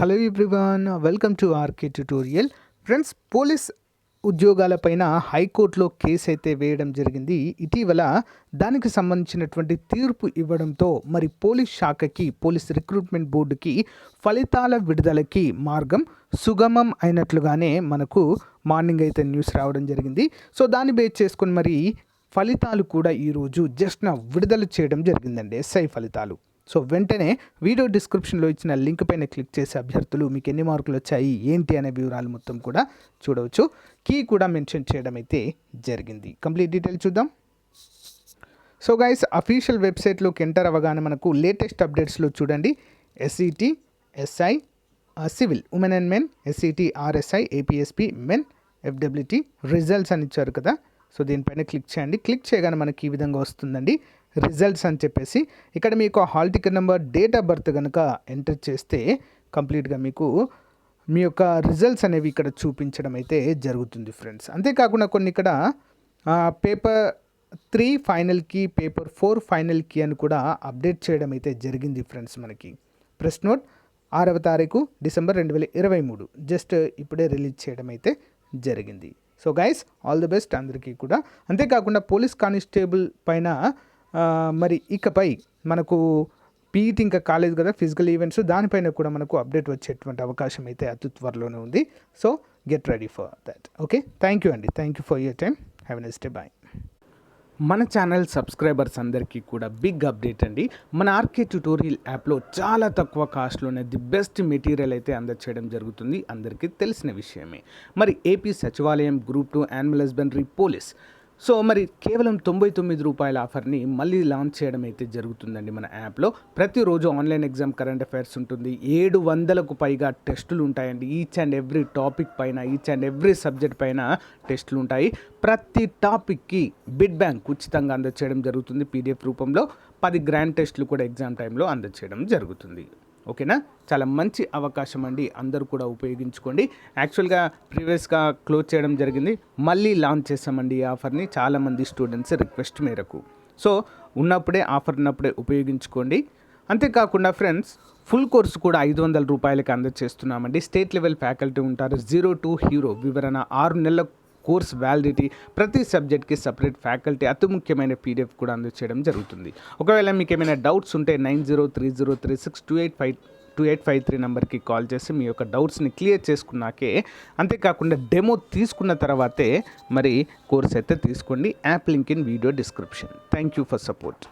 Hello everyone welcome to RK tutorial. Friends police ఉద్యోగాలపైన హైకోర్టులో case అయితే వేయడం జరిగింది. ఇటీవల దానికి సంబంధించినటువంటి తీర్పు ఇవ్వడంతో మరి పోలీస్ శాఖకి పోలీస్ రిక్రూట్మెంట్ బోర్డుకి ఫలితాల విడుదలకి మార్గం సుగమం అయినట్లుగానే మనకు మార్నింగ్ అయితే న్యూస్ రావడం జరిగింది. సో దాన్ని బేస్ చేసుకొని మరి ఫలితాలు కూడా ఈరోజు జస్ట్ నా విడుదల చేయడం జరిగిందండి. ఎస్ఐ ఫలితాలు. సో వెంటనే వీడియో డిస్క్రిప్షన్లో ఇచ్చిన లింక్ పైన క్లిక్ చేసే అభ్యర్థులు మీకు ఎన్ని మార్కులు వచ్చాయి ఏంటి అనే వివరాలు మొత్తం కూడా చూడవచ్చు. కీ కూడా మెన్షన్ చేయడం అయితే జరిగింది. కంప్లీట్ డీటెయిల్ చూద్దాం. సో గైస్ అఫీషియల్ వెబ్సైట్లోకి ఎంటర్ అవ్వగానే మనకు లేటెస్ట్ అప్డేట్స్లో చూడండి. SET SI civil women and men SET RSI APSP men FWT results అని ఇచ్చారు కదా. సో దీనిపైన క్లిక్ చేయండి. క్లిక్ చేయగానే మనకి ఈ విధంగా వస్తుందండి. రిజల్ట్స్ అని చెప్పేసి. ఇక్కడ మీకు hall ticket number date of birth కనుక ఎంటర్ చేస్తే కంప్లీట్గా మీకు మీ యొక్క రిజల్ట్స్ అనేవి ఇక్కడ చూపించడం అయితే జరుగుతుంది ఫ్రెండ్స్ అంతేకాకుండా కొన్ని ఇక్కడ పేపర్ త్రీ ఫైనల్కి పేపర్ ఫోర్ ఫైనల్కి అని కూడా అప్డేట్ చేయడం అయితే జరిగింది ఫ్రెండ్స్ మనకి. ప్రెస్ నోట్ ఆరవ తారీఖు డిసెంబర్ రెండు వేల ఇరవై మూడు. జస్ట్ ఇప్పుడే రిలీజ్ చేయడం అయితే జరిగింది. So guys all the best అందరికీ కూడా. అంతేకాకుండా పోలీస్ కానిస్టేబుల్ పైన మరి ఇకపై మనకు పీఈటీ ఇంకా కాలేదు కదా ఫిజికల్ ఈవెంట్స్ దానిపైన కూడా మనకు అప్డేట్ వచ్చేటువంటి అవకాశం అయితే అతి త్వరలోనే ఉంది. So get ready for that okay thank you అండి. Thank you for your time have nice day bye మన ఛానల్ సబ్స్క్రైబర్స్ అందరికీ కూడా బిగ్ అప్డేట్ అండి. మన ఆర్కే ట్యూటోరియల్ యాప్లో చాలా తక్కువ కాస్ట్లోనే ది బెస్ట్ మెటీరియల్ అయితే అందచేయడం జరుగుతుంది. అందరికీ తెలిసిన విషయమే. మరి AP Sachivalayam group two animal husbandry police so మరి కేవలం తొంభై తొమ్మిది రూపాయల ఆఫర్ని మళ్ళీ లాంచ్ చేయడం అయితే జరుగుతుందండి మన యాప్లో. ప్రతిరోజు ఆన్లైన్ ఎగ్జామ్ కరెంట్ అఫైర్స్ ఉంటుంది. ఏడు వందలకు పైగా టెస్టులు ఉంటాయండి. ఈచ్ అండ్ ఎవ్రీ టాపిక్ పైన ఈచ్ అండ్ ఎవ్రీ సబ్జెక్ట్ పైన టెస్టులు ఉంటాయి. ప్రతి టాపిక్కి బిడ్ బ్యాంక్ ఉచితంగా అందచేయడం జరుగుతుంది. పీడిఎఫ్ రూపంలో పది గ్రాండ్ టెస్టులు కూడా ఎగ్జామ్ టైంలో అందచేయడం జరుగుతుంది. ఓకేనా? చాలా మంచి అవకాశం అండి. అందరూ కూడా ఉపయోగించుకోండి. యాక్చువల్గా ప్రీవియస్గా క్లోజ్ చేయడం జరిగింది. మళ్ళీ లాంచ్ చేసామండి ఈ ఆఫర్ని చాలామంది స్టూడెంట్స్ రిక్వెస్ట్ మేరకు. సో ఉన్నప్పుడే ఆఫర్ ఉన్నప్పుడే ఉపయోగించుకోండి. అంతేకాకుండా ఫ్రెండ్స్ ఫుల్ కోర్సు కూడా ఐదు వందల రూపాయలకి అందజేస్తున్నామండి స్టేట్ లెవెల్ ఫ్యాకల్టీ ఉంటారు. జీరో టు హీరో వివరణ ఆరు నెలల కోర్స్ వ్యాలిడిటీ ప్రతి సబ్జెక్ట్కి సపరేట్ ఫ్యాకల్టీ అతి ముఖ్యమైన పీడిఎఫ్ కూడా అందజేయడం జరుగుతుంది. ఒకవేళ మీకు ఏమైనా డౌట్స్ ఉంటే nine zero three zero three six two eight five two eight five three నెంబర్కి కాల్ చేసి మీ యొక్క డౌట్స్ని క్లియర్ చేసుకున్నాకే అంతేకాకుండా డెమో తీసుకున్న తర్వాతే మరి కోర్స్ అయితే తీసుకోండి. App link in video description. Thank you for support.